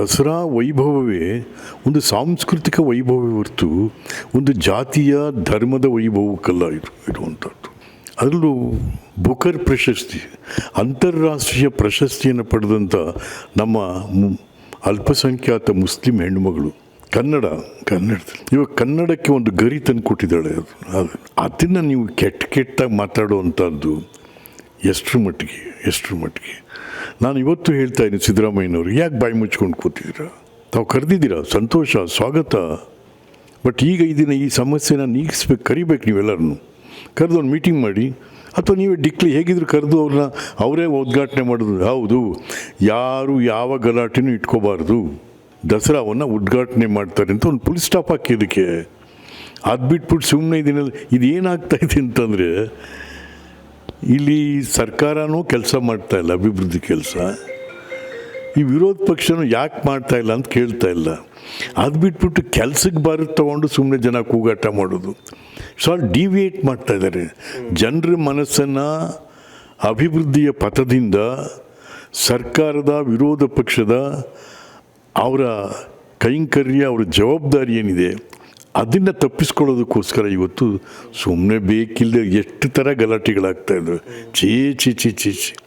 ದಸರಾ ವೈಭವವೇ ಒಂದು ಸಾಂಸ್ಕೃತಿಕ ವೈಭವ ಹೊರತು ಒಂದು ಜಾತಿಯ ಧರ್ಮದ ವೈಭವಕ್ಕಲ್ಲ ಇರು, ಇರುವಂಥದ್ದು. ಅದರಲ್ಲೂ ಬುಕರ್ ಪ್ರಶಸ್ತಿ, ಅಂತಾರಾಷ್ಟ್ರೀಯ ಪ್ರಶಸ್ತಿಯನ್ನು ಪಡೆದಂಥ ನಮ್ಮ ಅಲ್ಪಸಂಖ್ಯಾತ ಮುಸ್ಲಿಂ ಹೆಣ್ಣುಮಗಳು, ಕನ್ನಡ, ಕನ್ನಡದಲ್ಲಿ. ಇವಾಗ ಕನ್ನಡಕ್ಕೆ ಒಂದು ಗರಿ ತಂದು ಕೊಟ್ಟಿದ್ದಾಳೆ ಅದು ಅದನ್ನು ನೀವು ಕೆಟ್ಟ ಕೆಟ್ಟಾಗಿ ಮಾತಾಡುವಂಥದ್ದು ಎಷ್ಟರ ಮಟ್ಟಿಗೆ ಎಷ್ಟರ ಮಟ್ಟಿಗೆ? ನಾನು ಇವತ್ತು ಹೇಳ್ತಾ ಇದ್ದೀನಿ ಸಿದ್ದರಾಮಯ್ಯನವರು, ಯಾಕೆ ಬಾಯಿ ಮುಚ್ಕೊಂಡು ಕೂತಿದ್ದೀರಾ? ತಾವು ಕರೆದಿದ್ದೀರಾ, ಸಂತೋಷ, ಸ್ವಾಗತ? ಬಟ್ ಈಗ ಇದನ್ನು ಈ ಸಮಸ್ಯೆನ ನೀಗಿಸ್ಬೇಕು, ಕರಿಬೇಕು ನೀವೆಲ್ಲರನ್ನು. ಕರೆದು ಒಂದು ಮೀಟಿಂಗ್ ಮಾಡಿ. ಅಥವಾ ನೀವೇ ಡಿಕ್ಲಿ ಹೇಗಿದ್ರು ಕರೆದು ಅವ್ರನ್ನ, ಅವರೇ ಉದ್ಘಾಟನೆ ಮಾಡೋದು. ಹೌದು, ಯಾರು ಯಾವ ಗಲಾಟೆನೂ ಇಟ್ಕೋಬಾರ್ದು. ದಸರಾವನ್ನು ಉದ್ಘಾಟನೆ ಮಾಡ್ತಾರೆ ಅಂತ ಒಂದು ಫುಲ್ ಸ್ಟಾಪ್ ಹಾಕಿ ಇದಕ್ಕೆ. ಅದು ಬಿಟ್ಬಿಟ್ಟು ಸುಮ್ಮನೆ ಇದನ್ನೆಲ್ಲ ಇದು ಏನಾಗ್ತಾ ಇದೆ ಅಂತಂದರೆ ಇಲ್ಲಿ ಸರ್ಕಾರನೂ ಕೆಲಸ ಮಾಡ್ತಾ ಇಲ್ಲ, ಅಭಿವೃದ್ಧಿ ಕೆಲಸ. ಈ ವಿರೋಧ ಪಕ್ಷನೂ ಯಾಕೆ ಮಾಡ್ತಾ ಇಲ್ಲ ಅಂತ ಕೇಳ್ತಾ ಇಲ್ಲ. ಅದು ಬಿಟ್ಬಿಟ್ಟು ಕೆಲಸಕ್ಕೆ ಬಾರದು ತಗೊಂಡು ಸುಮ್ಮನೆ ಜನ ಕೂಗಾಟ ಮಾಡೋದು. ಸ್ವಲ್ಪ ಡಿವಿಯೇಟ್ ಮಾಡ್ತಾ ಇದ್ದಾರೆ ಜನರ ಮನಸ್ಸನ್ನು ಅಭಿವೃದ್ಧಿಯ ಪಥದಿಂದ ಸರ್ಕಾರದ ವಿರೋಧ ಪಕ್ಷದ ಅವರ ಕೈಂಕರ್ಯ, ಅವರ ಜವಾಬ್ದಾರಿ ಏನಿದೆ ಅದನ್ನು ತಪ್ಪಿಸ್ಕೊಳ್ಳೋದಕ್ಕೋಸ್ಕರ ಇವತ್ತು ಸುಮ್ಮನೆ ಬೇಕಿಲ್ಲದೆ ಎಷ್ಟು ಥರ ಗಲಾಟೆಗಳಾಗ್ತಾ ಇದ್ದಾವೆ ಚೀ ಚಿ ಚಿ ಚಿ ಚಿ